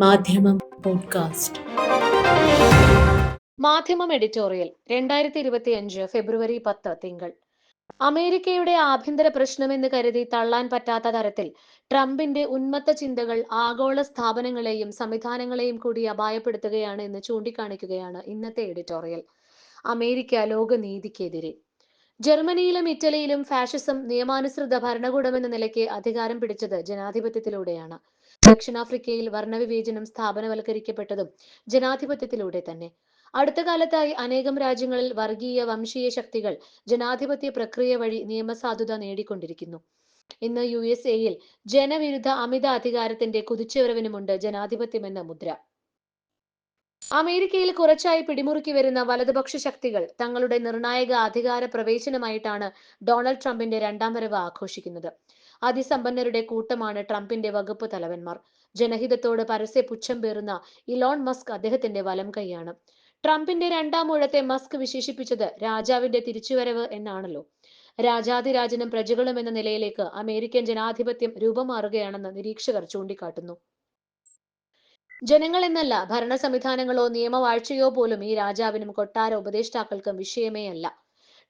മാധ്യമം പോഡ്കാസ്റ്റ്. മാധ്യമം എഡിറ്റോറിയൽ രണ്ടായിരത്തി ഇരുപത്തി അഞ്ച് ഫെബ്രുവരി പത്ത് തിങ്കൾ. അമേരിക്കയുടെ ആഭ്യന്തര പ്രശ്നമെന്ന് കരുതി തള്ളാൻ പറ്റാത്ത തരത്തിൽ ട്രംപിന്റെ ഉന്മത്ത ചിന്തകൾ ആഗോള സ്ഥാപനങ്ങളെയും സംവിധാനങ്ങളെയും കൂടി അപായപ്പെടുത്തുകയാണ് എന്ന് ചൂണ്ടിക്കാണിക്കുകയാണ് ഇന്നത്തെ എഡിറ്റോറിയൽ അമേരിക്ക ലോകനീതിക്കെതിരെ. ജർമ്മനിയിലും ഇറ്റലിയിലും ഫാഷിസം നിയമാനുസൃത ഭരണകൂടമെന്ന നിലയ്ക്ക് അധികാരം പിടിച്ചത് ജനാധിപത്യത്തിലൂടെയാണ്. ദക്ഷിണാഫ്രിക്കയിൽ വർണവിവേചനം സ്ഥാപനവൽക്കരിക്കപ്പെട്ടതും ജനാധിപത്യത്തിലൂടെ തന്നെ. അടുത്ത കാലത്തായി അനേകം രാജ്യങ്ങളിൽ വർഗീയ വംശീയ ശക്തികൾ ജനാധിപത്യ പ്രക്രിയ വഴി നിയമസാധുത നേടിക്കൊണ്ടിരിക്കുന്നു. ഇന്ന് യു എസ് എയിൽ ജനവിരുദ്ധ അമിത അധികാരത്തിന്റെ കുതിച്ചുവരവിനുമുണ്ട് ജനാധിപത്യമെന്ന മുദ്ര. അമേരിക്കയിൽ കുറച്ചായി പിടിമുറുക്കി വരുന്ന വലതുപക്ഷ ശക്തികൾ തങ്ങളുടെ നിർണായക അധികാര പ്രവേശനമായിട്ടാണ് ഡൊണാൾഡ് ട്രംപിന്റെ രണ്ടാം വരവ് ആഘോഷിക്കുന്നത്. അതിസമ്പന്നരുടെ കൂട്ടമാണ് ട്രംപിന്റെ വകുപ്പ് തലവന്മാർ. ജനഹിതത്തോട് പരസ്യ പുച്ഛം പേറുന്ന ഇലോൺ മസ്ക് അദ്ദേഹത്തിന്റെ വലം കൈയാണ്. ട്രംപിന്റെ രണ്ടാം ഊഴത്തെ മസ്ക് വിശേഷിപ്പിച്ചത് രാജാവിന്റെ തിരിച്ചുവരവ് എന്നാണല്ലോ. രാജാതിരാജനും പ്രജകളും എന്ന നിലയിലേക്ക് അമേരിക്കൻ ജനാധിപത്യം രൂപമാറുകയാണെന്ന് നിരീക്ഷകർ ചൂണ്ടിക്കാട്ടുന്നു. ജനങ്ങൾ എന്നല്ല ഭരണ സംവിധാനങ്ങളോ നിയമവാഴ്ചയോ പോലും ഈ രാജാവിനും കൊട്ടാര ഉപദേഷ്ടാക്കൾക്കും വിഷയമേ അല്ല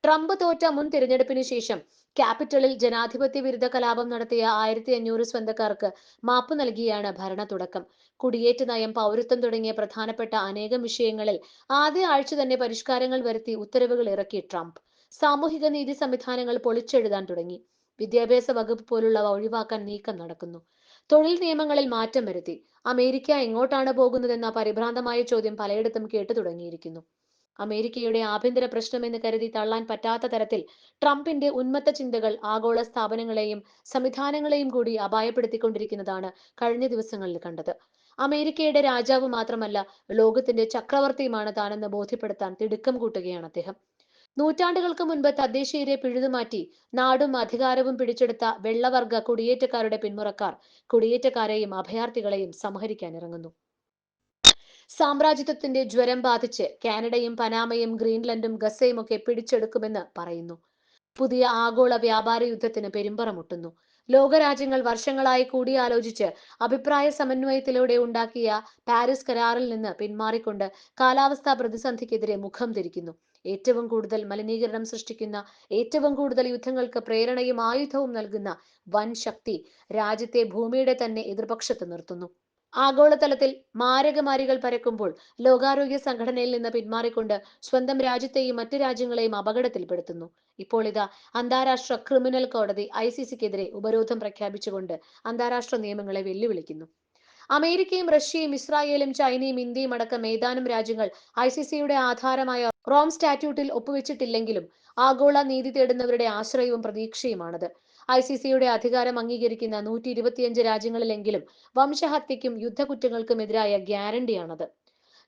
ട്രംപ് തോറ്റ മുൻ തിരഞ്ഞെടുപ്പിന് ശേഷം ക്യാപിറ്റലിൽ ജനാധിപത്യ വിരുദ്ധ കലാപം നടത്തിയ ആയിരത്തി അഞ്ഞൂറ് സ്വന്തക്കാർക്ക് മാപ്പ് നൽകിയാണ് ഭരണ തുടക്കം. കുടിയേറ്റ നയം പൗരത്വം തുടങ്ങിയ പ്രധാനപ്പെട്ട അനേകം വിഷയങ്ങളിൽ ആദ്യ ആഴ്ച തന്നെ പരിഷ്കാരങ്ങൾ വരുത്തി ഉത്തരവുകൾ ഇറക്കി ട്രംപ്. സാമൂഹിക നീതി സംവിധാനങ്ങൾ പൊളിച്ചെഴുതാൻ തുടങ്ങി. വിദ്യാഭ്യാസ വകുപ്പ് പോലുള്ളവ ഒഴിവാക്കാൻ നീക്കം നടക്കുന്നു. തൊഴിൽ നിയമങ്ങളിൽ മാറ്റം വരുത്തി. അമേരിക്ക എങ്ങോട്ടാണ് പോകുന്നതെന്ന പരിഭ്രാന്തമായ ചോദ്യം പലയിടത്തും കേട്ടു തുടങ്ങിയിരിക്കുന്നു. അമേരിക്കയുടെ ആഭ്യന്തര പ്രശ്നമെന്ന് കരുതി തള്ളാൻ പറ്റാത്ത തരത്തിൽ ട്രംപിന്റെ ഉന്മത്ത ചിന്തകൾ ആഗോള സ്ഥാപനങ്ങളെയും സംവിധാനങ്ങളെയും കൂടി അപായപ്പെടുത്തിക്കൊണ്ടിരിക്കുന്നതാണ് കഴിഞ്ഞ ദിവസങ്ങളിൽ കണ്ടത്. അമേരിക്കയുടെ രാജാവ് മാത്രമല്ല ലോകത്തിന്റെ ചക്രവർത്തിയുമാണ് താനെന്ന് ബോധ്യപ്പെടുത്താൻ തിടുക്കം കൂട്ടുകയാണ് അദ്ദേഹം. നൂറ്റാണ്ടുകൾക്ക് മുൻപ് തദ്ദേശീയരെ പിഴുതുമാറ്റി നാടും അധികാരവും പിടിച്ചെടുത്ത വെള്ളവർഗ കുടിയേറ്റക്കാരുടെ പിന്മുറക്കാർ കുടിയേറ്റക്കാരെയും അഭയാർത്ഥികളെയും സംഹരിക്കാൻ ഇറങ്ങുന്നു. സാമ്രാജ്യത്വത്തിന്റെ ജ്വരം ബാധിച്ച് കാനഡയും പനാമയും ഗ്രീൻലൻഡും ഗസയും ഒക്കെ പിടിച്ചെടുക്കുമെന്ന് പറയുന്നു. പുതിയ ആഗോള വ്യാപാര യുദ്ധത്തിന് പെരുമ്പറമുട്ടുന്നു. ലോകരാജ്യങ്ങൾ വർഷങ്ങളായി കൂടിയാലോചിച്ച് അഭിപ്രായ സമന്വയത്തിലൂടെ ഉണ്ടാക്കിയ പാരീസ് കരാറിൽ നിന്ന് പിന്മാറിക്കൊണ്ട് കാലാവസ്ഥാ പ്രതിസന്ധിക്കെതിരെ മുഖം തിരിക്കുന്നു. ഏറ്റവും കൂടുതൽ മലിനീകരണം സൃഷ്ടിക്കുന്ന ഏറ്റവും കൂടുതൽ യുദ്ധങ്ങൾക്ക് പ്രേരണയും ആയുധവും നൽകുന്ന വൻ ശക്തി രാജ്യത്തെ ഭൂമിയുടെ തന്നെ എതിർപക്ഷത്ത് നിർത്തുന്നു. ആഗോളതലത്തിൽ മാരകമാരികൾ പരക്കുമ്പോൾ ലോകാരോഗ്യ സംഘടനയിൽ നിന്ന് പിന്മാറിക്കൊണ്ട് സ്വന്തം രാജ്യത്തെയും മറ്റു രാജ്യങ്ങളെയും അപകടത്തിൽപ്പെടുത്തുന്നു. ഇപ്പോൾ ഇതാ അന്താരാഷ്ട്ര ക്രിമിനൽ കോടതി ഐ സി സിക്കെതിരെ ഉപരോധം പ്രഖ്യാപിച്ചുകൊണ്ട് അന്താരാഷ്ട്ര നിയമങ്ങളെ വെല്ലുവിളിക്കുന്നു. അമേരിക്കയും റഷ്യയും ഇസ്രായേലും ചൈനയും ഇന്ത്യയും അടക്കം ഏതാനും രാജ്യങ്ങൾ ഐ സി സിയുടെ ആധാരമായ റോം സ്റ്റാറ്റ്യൂട്ടിൽ ഒപ്പുവെച്ചിട്ടില്ലെങ്കിലും ആഗോള നീതി തേടുന്നവരുടെ ആശ്രയവും പ്രതീക്ഷയുമാണത്. ഐ സി സിയുടെ അധികാരം അംഗീകരിക്കുന്ന നൂറ്റി ഇരുപത്തിയഞ്ച് രാജ്യങ്ങളിലെങ്കിലും വംശഹത്യക്കും യുദ്ധകുറ്റങ്ങൾക്കും എതിരായ ഗ്യാരണ്ടിയാണത്.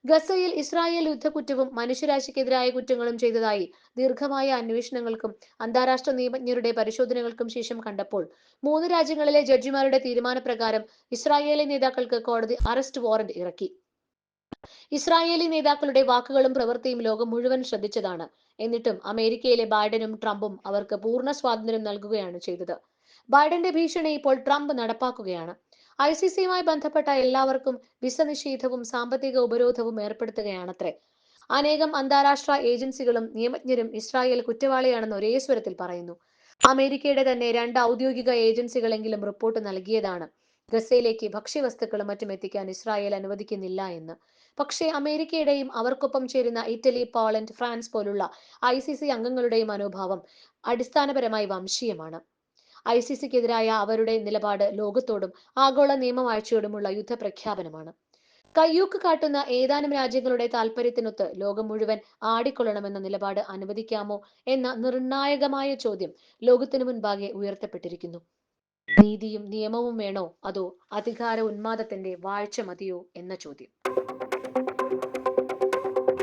ഗസയിൽ ഇസ്രായേൽ യുദ്ധക്കുറ്റവും മനുഷ്യരാശിക്കെതിരായ കുറ്റങ്ങളും ചെയ്തതായി ദീർഘമായ അന്വേഷണങ്ങൾക്കും അന്താരാഷ്ട്ര നിയമജ്ഞരുടെ പരിശോധനകൾക്കും ശേഷം കണ്ടപ്പോൾ മൂന്ന് രാജ്യങ്ങളിലെ ജഡ്ജിമാരുടെ തീരുമാനപ്രകാരം ഇസ്രായേലി നേതാക്കൾക്ക് കോടതി അറസ്റ്റ് വാറന്റ് ഇറക്കി. ഇസ്രായേലി നേതാക്കളുടെ വാക്കുകളും പ്രവൃത്തിയും ലോകം മുഴുവൻ ശ്രദ്ധിച്ചതാണ്. എന്നിട്ടും അമേരിക്കയിലെ ബൈഡനും ട്രംപും അവർക്ക് പൂർണ സ്വാതന്ത്ര്യം നൽകുകയാണ് ചെയ്തത്. ബൈഡന്റെ ഭീഷണി ഇപ്പോൾ ട്രംപ് നടപ്പാക്കുകയാണ്. ഐ സി സിയുമായി ബന്ധപ്പെട്ട എല്ലാവർക്കും വിസ നിഷേധവും സാമ്പത്തിക ഉപരോധവും ഏർപ്പെടുത്തുകയാണത്രേ. അനേകം അന്താരാഷ്ട്ര ഏജൻസികളും നിയമജ്ഞരും ഇസ്രായേൽ കുറ്റവാളിയാണെന്ന് ഒരേ സ്വരത്തിൽ പറയുന്നു. അമേരിക്കയുടെ തന്നെ രണ്ട് ഔദ്യോഗിക ഏജൻസികളെങ്കിലും റിപ്പോർട്ട് നൽകിയതാണ്. ഗസയിലേക്ക് ഭക്ഷ്യവസ്തുക്കളും മറ്റും എത്തിക്കാൻ ഇസ്രായേൽ അനുവദിക്കുന്നില്ല എന്ന്. പക്ഷേ അമേരിക്കയുടെയും അവർക്കൊപ്പം ചേരുന്ന ഇറ്റലി പോളണ്ട് ഫ്രാൻസ് പോലുള്ള ഐ സി സി അംഗങ്ങളുടെയും മനോഭാവം അടിസ്ഥാനപരമായി വംശീയമാണ്. ഐ സി സിക്കെതിരായ അവരുടെ നിലപാട് ലോകത്തോടും ആഗോള നിയമവാഴ്ചയോടുമുള്ള യുദ്ധ പ്രഖ്യാപനമാണ് കയ്യൂക്ക് കാട്ടുന്ന ഏതാനും രാജ്യങ്ങളുടെ താല്പര്യത്തിനൊത്ത് ലോകം മുഴുവൻ ആടിക്കൊള്ളണമെന്ന നിലപാട് അനുവദിക്കാമോ എന്ന നിർണായകമായ ചോദ്യം ലോകത്തിനു മുൻപാകെ ഉയർത്തപ്പെട്ടിരിക്കുന്നു. നീതിയും നിയമവും വേണോ അതോ അധികാര ഉന്മാദത്തിന്റെ വാഴ്ച മതിയോ എന്ന ചോദ്യം.